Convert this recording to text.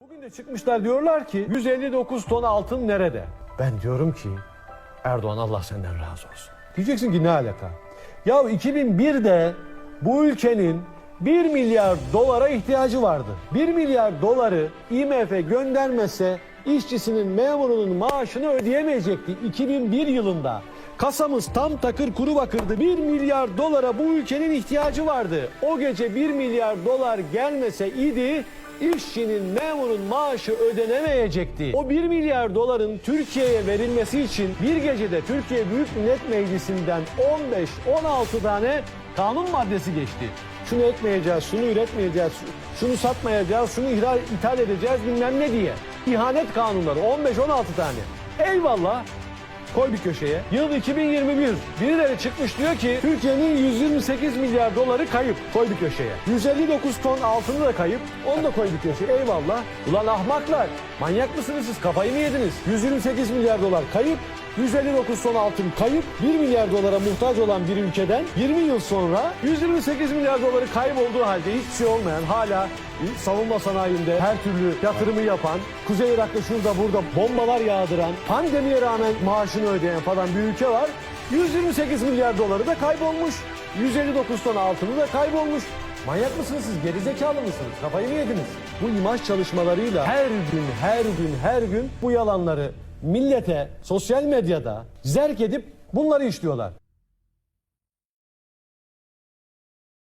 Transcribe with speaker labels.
Speaker 1: Bugün de çıkmışlar diyorlar ki 159 ton altın nerede? Ben diyorum ki Erdoğan Allah senden razı olsun. Diyeceksin ki ne alaka? Ya 2001'de bu ülkenin 1 milyar dolara ihtiyacı vardı. 1 milyar doları IMF göndermese işçisinin memurunun maaşını ödeyemeyecekti 2001 yılında. Kasamız tam takır kuru bakırdı. 1 milyar dolara bu ülkenin ihtiyacı vardı. O gece 1 milyar dolar gelmese idi işçinin, memurun maaşı ödenemeyecekti. O 1 milyar doların Türkiye'ye verilmesi için bir gecede Türkiye Büyük Millet Meclisi'nden 15-16 tane kanun maddesi geçti. Şunu ekmeyeceğiz, şunu üretmeyeceğiz, şunu satmayacağız, şunu ithal edeceğiz bilmem ne diye. İhanet kanunları 15-16 tane. Eyvallah. Koy bir köşeye. Yıl 2021. Birileri çıkmış diyor ki Türkiye'nin 128 milyar doları kayıp. Koy bir köşeye. 159 ton altını da kayıp. Onu da koy bir köşeye. Eyvallah. Ulan ahmaklar. Manyak mısınız siz? Kafayı mı yediniz? 128 milyar dolar kayıp. 159 ton altın kayıp 1 milyar dolara muhtaç olan bir ülkeden 20 yıl sonra 128 milyar doları kaybolduğu halde hiçbir şey olmayan hala savunma sanayinde her türlü yatırımı yapan, Kuzey Irak'ta şurada burada bombalar yağdıran, pandemiye rağmen maaşını ödeyen falan bir ülke var. 128 milyar doları da kaybolmuş. 159 ton altını da kaybolmuş. Manyak mısınız siz? Gerizekalı mısınız? Kafayı mı yediniz? Bu imaj çalışmalarıyla her gün, her gün, her gün bu yalanları millete sosyal medyada zerk edip bunları işliyorlar.